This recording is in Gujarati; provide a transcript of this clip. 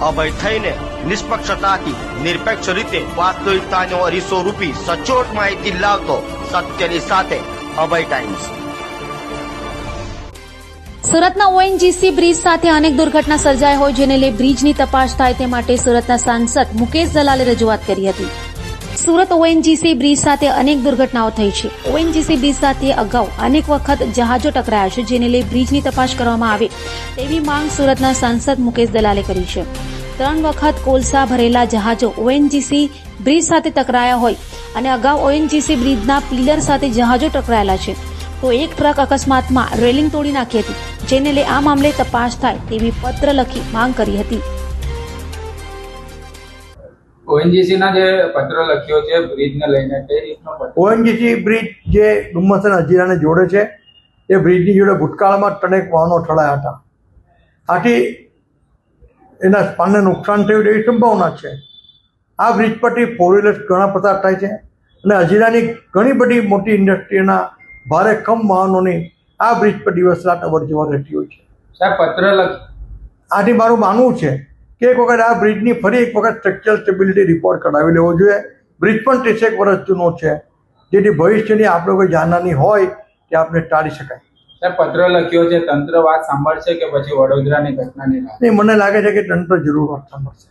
અભય થઈને નિષ્પક્ષતાથી, નિરપેક્ષ રીતે વાસ્તવિકતાનો અરીસો રૂપી સચોટ માહિતી લાવતો સત્યની સાથે અભય ટાઈમ્સ સુરતના ઓએનજીસી બ્રિજ સાથે અનેક દુર્ઘટના સર્જાઈ હોય, જેને લઈ બ્રિજની તપાસ થાય તે માટે સુરતના સાંસદ મુકેશ દલાલે રજૂઆત કરી હતી. સુરત ઓએનજીસી બ્રિજ સાથે અનેક દુર્ઘટનાઓ થઈ છે. ઓએનજીસી બ્રિજ સાથે અગાઉ અનેક વખત જહાજો ટકરાયા છે, જેને લઈ બ્રિજની તપાસ કરવામાં આવે. તેવી માંગ સુરતના સાંસદ મુકેશ દલાલે કરી છે. ત્રણ વખત કોલસા ભરેલા જહાજો ઓએનજીસી બ્રિજ સાથે ટકરાયા હોય અને અગાઉ ઓએનજીસી બ્રિજના પિલર સાથે જહાજો ટકરાયેલા છે, તો એક ટ્રક અકસ્માતમાં રેલિંગ તોડી નાખી હતી, જેને લઈ આ મામલે તપાસ થાય તેવી પત્ર લખી માંગ કરી હતી. ઓએનજીસી ના જે પત્ર લખ્યો છે બ્રિજ ને લઈને તે રીતનો ઓએનજીસી બ્રિજ જે ડુમ્મસ અને હજીરાને જોડે છે એ બ્રિજની જોડે ભૂતકાળમાં ત્રણેક વાહનો ઠળાયા હતા. આથી એના સ્પાનને નુકસાન થયું એવી સંભાવના છે. આ બ્રિજ પરથી ફોર વ્હીલર્સ ઘણા પસાર થાય છે અને હજીરાની ઘણી બધી મોટી ઇન્ડસ્ટ્રીના ભારે કમ વાહનોની આ બ્રિજ પર દિવસ રાત અવર જવર રહેતી હોય છે. સાહેબ પત્ર લખ આથી મારું માનવું છે કે એક વખત આ બ્રિજની ફરી એક વખત સ્ટ્રક્ચરલ સ્ટેબિલિટી રિપોર્ટ કઢાવી લેવો જોઈએ. બ્રિજ પણ ત્રીસેક વર્ષ જૂનો છે. જેથી ભવિષ્યની આપણે કોઈ જાનહાની હોય તે આપણે ટાળી શકાય. સાહેબ પત્ર લખ્યો છે તંત્ર વાત સાંભળશે કે પછી વડોદરાની ઘટનાની નહીં મને લાગે છે કે તંત્ર જરૂર વાત સાંભળશે.